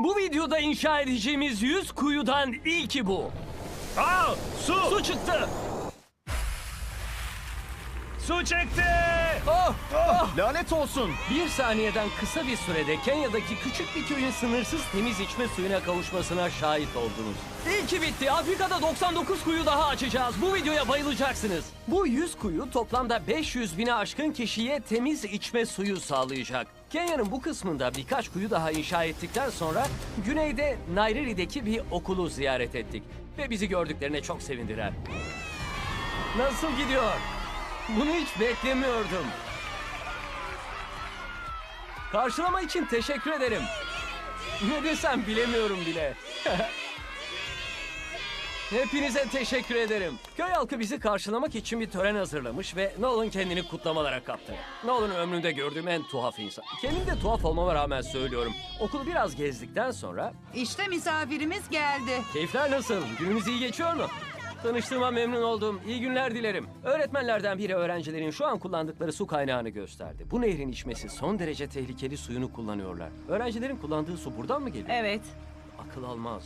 Bu videoda inşa edeceğimiz 100 kuyudan ilki bu. Aa, su! Su çıktı. Su çekti! Oh, oh. Lanet olsun. Bir saniyeden kısa bir sürede Kenya'daki küçük bir köyün sınırsız temiz içme suyuna kavuşmasına şahit oldunuz. İlki bitti. Afrika'da 99 kuyu daha açacağız. Bu videoya bayılacaksınız. Bu 100 kuyu toplamda 500 bine aşkın kişiye temiz içme suyu sağlayacak. Kenya'nın bu kısmında birkaç kuyu daha inşa ettikten sonra güneyde Nairobi'deki bir okulu ziyaret ettik. Ve bizi gördüklerine çok sevindiler. Nasıl gidiyor? Bunu hiç beklemiyordum. Karşılama için teşekkür ederim. Ne desem bilemiyorum bile. Hepinize teşekkür ederim. Köy halkı bizi karşılamak için bir tören hazırlamış ve Nolan kendini kutlamalara kaptı. Nolan ömrümde gördüğüm en tuhaf insan. Kendim de tuhaf olmama rağmen söylüyorum. Okulu biraz gezdikten sonra İşte misafirimiz geldi. Keyifler nasıl? Gününüz iyi geçiyor mu? Tanıştığıma memnun oldum. İyi günler dilerim. Öğretmenlerden biri öğrencilerin şu an kullandıkları su kaynağını gösterdi. Bu nehrin içmesi son derece tehlikeli suyunu kullanıyorlar. Öğrencilerin kullandığı su buradan mı geliyor? Evet. Akıl almaz.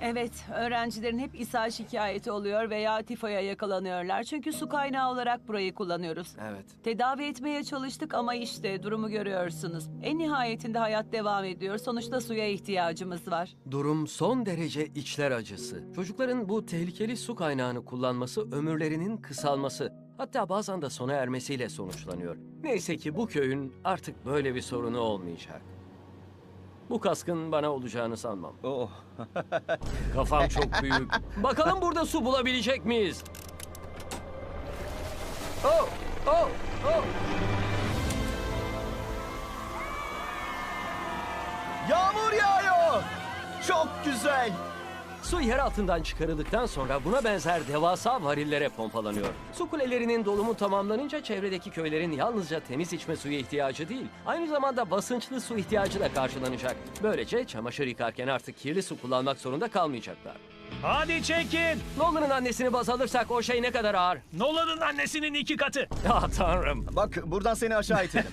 Evet, öğrencilerin hep ishal şikayeti oluyor veya tifoya yakalanıyorlar. Çünkü su kaynağı olarak burayı kullanıyoruz. Evet. Tedavi etmeye çalıştık ama işte durumu görüyorsunuz. En nihayetinde hayat devam ediyor. Sonuçta suya ihtiyacımız var. Durum son derece içler acısı. Çocukların bu tehlikeli su kaynağını kullanması ömürlerinin kısalması, hatta bazen de sona ermesiyle sonuçlanıyor. Neyse ki bu köyün artık böyle bir sorunu olmayacak. Bu kaskın bana olacağını sanmam. Oh. Kafam çok büyük. Bakalım burada su bulabilecek miyiz? Oh, oh, oh. Yağmur yağıyor. Çok güzel. Su yer altından çıkarıldıktan sonra buna benzer devasa varillere pompalanıyor. Su kulelerinin dolumu tamamlanınca çevredeki köylerin yalnızca temiz içme suyu ihtiyacı değil, aynı zamanda basınçlı su ihtiyacı da karşılanacak. Böylece çamaşır yıkarken artık kirli su kullanmak zorunda kalmayacaklar. Hadi çekin! Nolan'ın annesini baz alırsak o şey ne kadar ağır? Nolan'ın annesinin iki katı. Ah tanrım. Bak buradan seni aşağı itelim.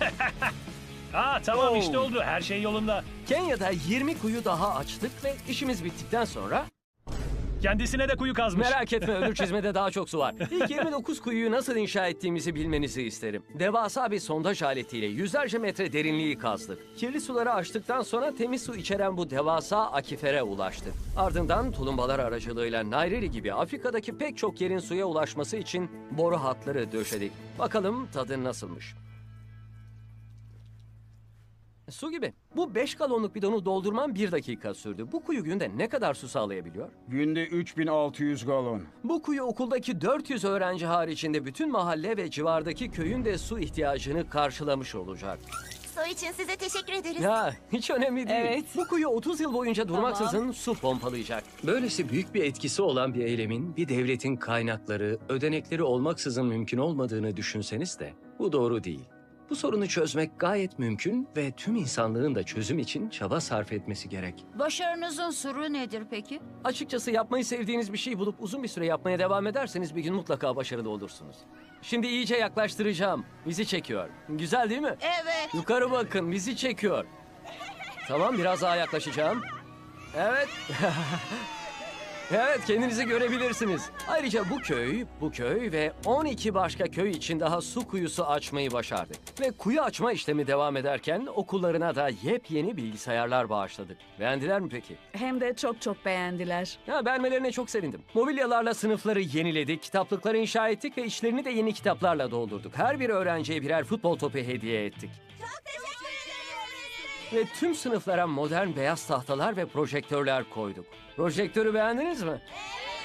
Aa tamam Oh. işte oldu. Her şey yolunda. Kenya'da 20 kuyu daha açtık ve işimiz bittikten sonra Kendisine de kuyu kazmış. Merak etme öbür çizmede daha çok su var. İlk 29 kuyuyu nasıl inşa ettiğimizi bilmenizi isterim. Devasa bir sondaj aletiyle yüzlerce metre derinliği kazdık. Kirli suları açtıktan sonra temiz su içeren bu devasa akifere ulaştık. Ardından tulumbalar aracılığıyla Nairobi gibi Afrika'daki pek çok yerin suya ulaşması için boru hatları döşedik. Bakalım tadı nasılmış. Su gibi. Bu 5 galonluk bidonu doldurmam 1 dakika sürdü. Bu kuyu günde ne kadar su sağlayabiliyor? Günde 3600 galon. Bu kuyu okuldaki 400 öğrenci haricinde bütün mahalle ve civardaki köyün de su ihtiyacını karşılamış olacak. Su için size teşekkür ederiz. Ya hiç önemli değil. Evet. Bu kuyu 30 yıl boyunca durmaksızın su pompalayacak. Böylesi büyük bir etkisi olan bir eylemin bir devletin kaynakları, ödenekleri olmaksızın mümkün olmadığını düşünseniz de bu doğru değil. Bu sorunu çözmek gayet mümkün ve tüm insanlığın da çözüm için çaba sarf etmesi gerek. Başarınızın sırrı nedir peki? Açıkçası yapmayı sevdiğiniz bir şey bulup uzun bir süre yapmaya devam ederseniz bir gün mutlaka başarılı olursunuz. Şimdi iyice yaklaştıracağım. Bizi çekiyor. Güzel değil mi? Evet. Yukarı bakın bizi çekiyor. Tamam biraz daha yaklaşacağım. Evet. evet kendinizi görebilirsiniz. Ayrıca bu köy, bu köy ve 12 başka köy için daha su kuyusu açmayı başardık. Ve kuyu açma işlemi devam ederken okullarına da yepyeni bilgisayarlar bağışladık. Beğendiler mi peki? Hem de çok çok beğendiler. Ya beğenmelerine çok sevindim. Mobilyalarla sınıfları yeniledik, kitaplıkları inşa ettik ve içlerini de yeni kitaplarla doldurduk. Her bir öğrenciye birer futbol topu hediye ettik. Ve tüm sınıflara modern beyaz tahtalar ve projektörler koyduk. Projektörü beğendiniz mi?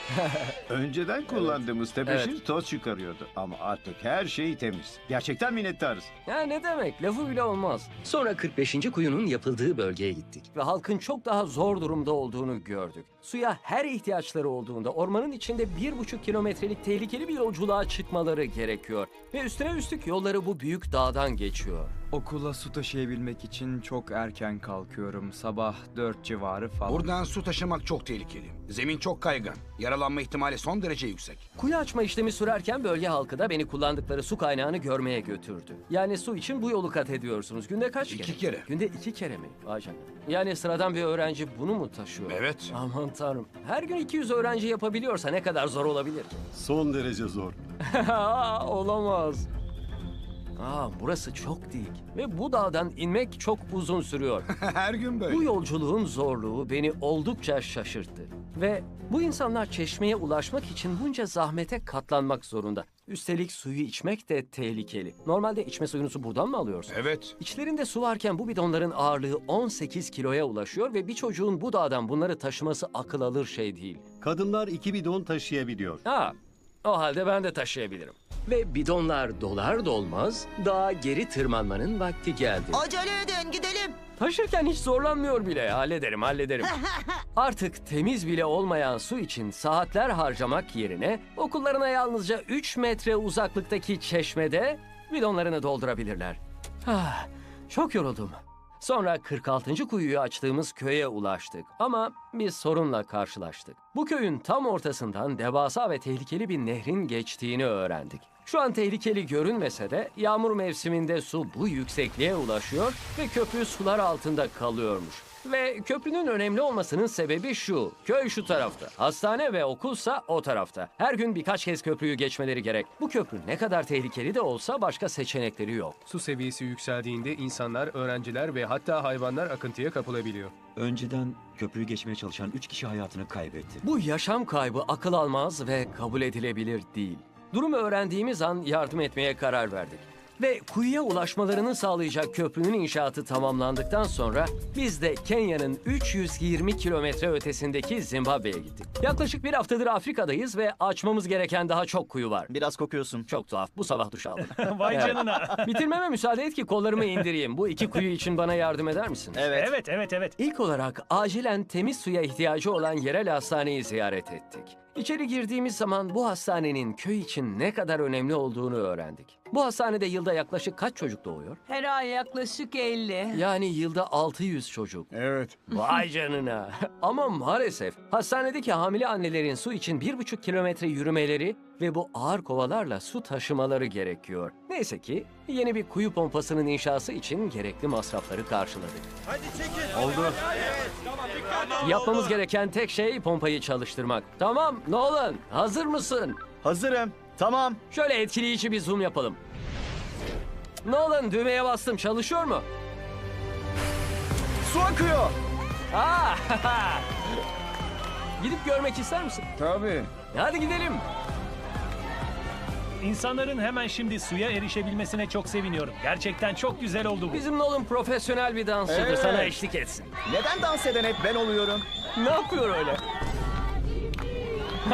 Önceden kullandığımız tebeşir Evet. toz çıkarıyordu ama artık her şey temiz. Gerçekten minnettarız. Ya ne demek, lafı bile olmaz. Sonra 45. kuyunun yapıldığı bölgeye gittik. Ve halkın çok daha zor durumda olduğunu gördük. Suya her ihtiyaçları olduğunda ormanın içinde bir buçuk kilometrelik tehlikeli bir yolculuğa çıkmaları gerekiyor. Ve üstüne üstlük yolları bu büyük dağdan geçiyor. Okula su taşıyabilmek için çok erken kalkıyorum. Sabah 4 civarı falan. Buradan su taşımak çok tehlikeli. Zemin çok kaygan. Yaralanma ihtimali son derece yüksek. Kuyu açma işlemi sürerken bölge halkı da beni kullandıkları su kaynağını görmeye götürdü. Yani su için bu yolu kat ediyorsunuz. Günde kaç kere? İki kere. Günde iki kere mi? Vay canına. Yani sıradan bir öğrenci bunu mu taşıyor? Evet. Aman tanrım. Her gün 200 öğrenci yapabiliyorsa ne kadar zor olabilir? Son derece zor. Olamaz. Aa, burası çok dik ve bu dağdan inmek çok uzun sürüyor. Her gün böyle. bu yolculuğun zorluğu beni oldukça şaşırttı. Ve bu insanlar çeşmeye ulaşmak için bunca zahmete katlanmak zorunda. Üstelik suyu içmek de tehlikeli. Normalde içme suyunuzu buradan mı alıyorsun? Evet. İçlerinde su varken bu bidonların ağırlığı 18 kiloya ulaşıyor ve bir çocuğun bu dağdan bunları taşıması akıl alır şey değil. Kadınlar iki bidon taşıyabiliyor. Ha, o halde ben de taşıyabilirim. Ve bidonlar dolar dolmaz dağa geri tırmanmanın vakti geldi. Acele edin gidelim. Taşırken hiç zorlanmıyor bile. Hallederim, hallederim. Artık temiz bile olmayan su için saatler harcamak yerine okullarına yalnızca 3 metre uzaklıktaki çeşmede bidonlarını doldurabilirler. Ah, çok yoruldum. Sonra 46. kuyuyu açtığımız köye ulaştık ama bir sorunla karşılaştık. Bu köyün tam ortasından devasa ve tehlikeli bir nehrin geçtiğini öğrendik. Şu an tehlikeli görünmese de yağmur mevsiminde su bu yüksekliğe ulaşıyor ve köprü sular altında kalıyormuş. Ve köprünün önemli olmasının sebebi şu. Köy şu tarafta. Hastane ve okulsa o tarafta. Her gün birkaç kez köprüyü geçmeleri gerek. Bu köprü ne kadar tehlikeli de olsa başka seçenekleri yok. Su seviyesi yükseldiğinde insanlar, öğrenciler ve hatta hayvanlar akıntıya kapılabiliyor. Önceden köprüyü geçmeye çalışan 3 kişi hayatını kaybetti. Bu yaşam kaybı akıl almaz ve kabul edilebilir değil. Durumu öğrendiğimiz an yardım etmeye karar verdik. Ve kuyuya ulaşmalarını sağlayacak köprünün inşaatı tamamlandıktan sonra biz de Kenya'nın 320 kilometre ötesindeki Zimbabwe'ye gittik. Yaklaşık bir haftadır Afrika'dayız ve açmamız gereken daha çok kuyu var. Biraz kokuyorsun. Çok tuhaf. Bu sabah duş aldım. Vay Evet. canına. Bitirmeme müsaade et ki kollarımı indireyim. Bu iki kuyu için bana yardım eder misin? Evet. evet evet evet. İlk olarak acilen temiz suya ihtiyacı olan yerel hastaneyi ziyaret ettik. İçeri girdiğimiz zaman bu hastanenin köy için ne kadar önemli olduğunu öğrendik. Bu hastanede yılda yaklaşık kaç çocuk doğuyor? Her ay yaklaşık 50. Yani yılda 600 çocuk. Evet. Vay canına. Ama maalesef hastanedeki hamile annelerin su için bir buçuk kilometre yürümeleri ve bu ağır kovalarla su taşımaları gerekiyor. Neyse ki yeni bir kuyu pompasının inşası için gerekli masrafları karşıladık. Oldu. Yapmamız gereken tek şey pompayı çalıştırmak. Tamam Nolan hazır mısın? Hazırım. Tamam. Şöyle etkileyici bir zoom yapalım. Nolan düğmeye bastım çalışıyor mu? Su akıyor. Aa, Gidip görmek ister misin? Tabii. Hadi gidelim. İnsanların hemen şimdi suya erişebilmesine çok seviniyorum. Gerçekten çok güzel oldu bu. Bizim Nolan profesyonel bir dansçıdır. Evet. Sana eşlik etsin. Neden dans eden hep ben oluyorum? Ne yapıyor öyle?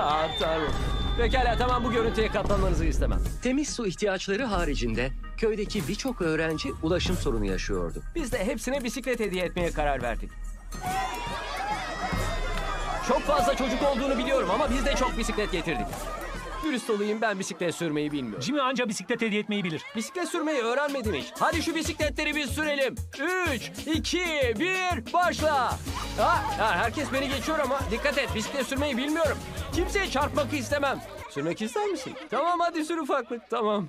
Aa tanrım. Pekala tamam bu görüntüye katlanmanızı istemem. Temiz su ihtiyaçları haricinde köydeki birçok öğrenci ulaşım sorunu yaşıyordu. Biz de hepsine bisiklet hediye etmeye karar verdik. Çok fazla çocuk olduğunu biliyorum ama biz de çok bisiklet getirdik. Dürüst olayım ben bisiklet sürmeyi bilmiyorum. Jimmy anca bisiklet hediye etmeyi bilir. Bisiklet sürmeyi öğrenmedim hiç. Hadi şu bisikletleri biz sürelim. 3, 2, 1, başla. Ha, ha, herkes beni geçiyor ama dikkat et bisiklet sürmeyi bilmiyorum. Kimseye çarpmak istemem. Sürmek ister misin? Tamam hadi sür ufaklık tamam.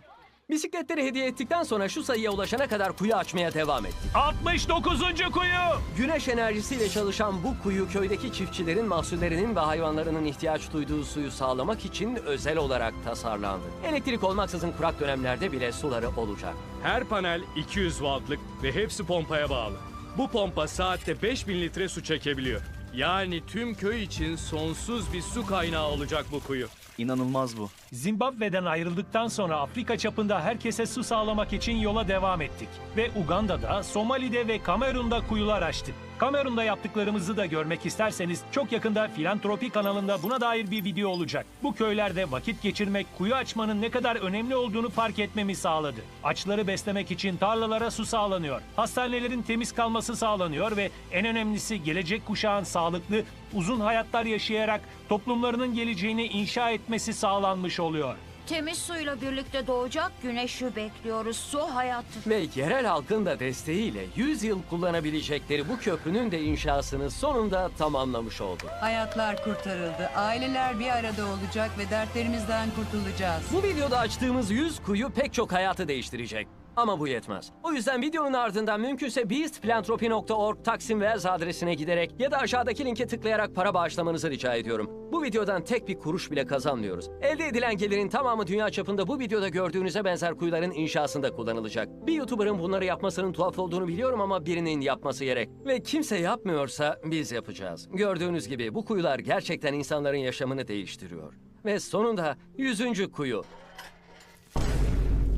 Bisikletleri hediye ettikten sonra şu sayıya ulaşana kadar kuyu açmaya devam ettik. 69. kuyu. Güneş enerjisiyle çalışan bu kuyu köydeki çiftçilerin mahsullerinin ve hayvanlarının ihtiyaç duyduğu suyu sağlamak için özel olarak tasarlandı. Elektrik olmaksızın kurak dönemlerde bile suları olacak. Her panel 200 wattlık ve hepsi pompaya bağlı. Bu pompa saatte 5000 litre su çekebiliyor. Yani tüm köy için sonsuz bir su kaynağı olacak bu kuyu. İnanılmaz bu. Zimbabwe'den ayrıldıktan sonra Afrika çapında herkese su sağlamak için yola devam ettik. Ve Uganda'da, Somali'de ve Kamerun'da kuyular açtık. Kamerun'da yaptıklarımızı da görmek isterseniz çok yakında Filantropi kanalında buna dair bir video olacak. Bu köylerde vakit geçirmek kuyu açmanın ne kadar önemli olduğunu fark etmemi sağladı. Açları beslemek için tarlalara su sağlanıyor. Hastanelerin temiz kalması sağlanıyor ve en önemlisi gelecek kuşağın sağlıklı, uzun hayatlar yaşayarak toplumlarının geleceğini inşa etmesi sağlanmış oluyor. Temiz suyla birlikte doğacak güneşi bekliyoruz. Su hayattır. Ve yerel halkın da desteğiyle 100 yıl kullanabilecekleri bu köprünün de inşasını sonunda tamamlamış olduk. Hayatlar kurtarıldı. Aileler bir arada olacak ve dertlerimizden kurtulacağız. Bu videoda açtığımız 100 kuyu pek çok hayatı değiştirecek. Ama bu yetmez. O yüzden videonun ardından mümkünse beastphilanthropy.org Taksim Wells adresine giderek ya da aşağıdaki linke tıklayarak para bağışlamanızı rica ediyorum. Bu videodan tek bir kuruş bile kazanmıyoruz. Elde edilen gelirin tamamı dünya çapında bu videoda gördüğünüze benzer kuyuların inşasında kullanılacak. Bir YouTuber'ın bunları yapmasının tuhaf olduğunu biliyorum ama birinin yapması gerek. Ve kimse yapmıyorsa biz yapacağız. Gördüğünüz gibi bu kuyular gerçekten insanların yaşamını değiştiriyor. Ve sonunda 100. kuyu.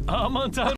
Aman tanrım.